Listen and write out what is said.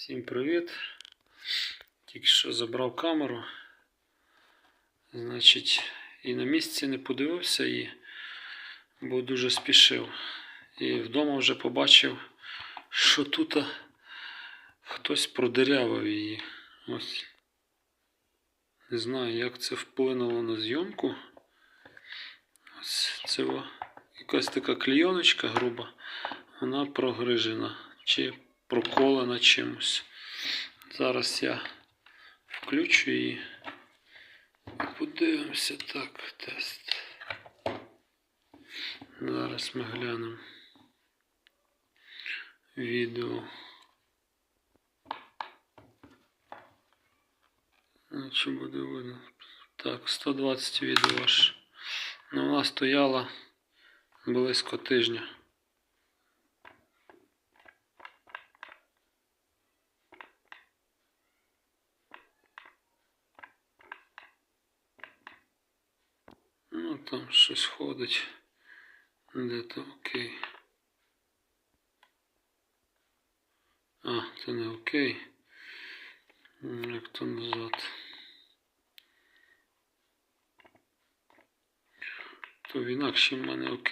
Всім привіт. Тільки що забрав камеру. Значить, і на місці не подивився і бо дуже спішив. І вдома вже побачив, що тут хтось продирявив її. Ось. Не знаю, як це вплинуло на зйомку. Ось це якась така клійоночка груба, вона прогрижена чи проколена чимось. Зараз я включу її. Подивимося так, тест. Зараз ми глянемо відео. Ну, Чи буде видно? Так, 120 відео аж. Ну, вона стояла близько тижня. Ну, там щось ходить. Де то окей. А, це не окей. Як то назад. То в інакшій в мене окей.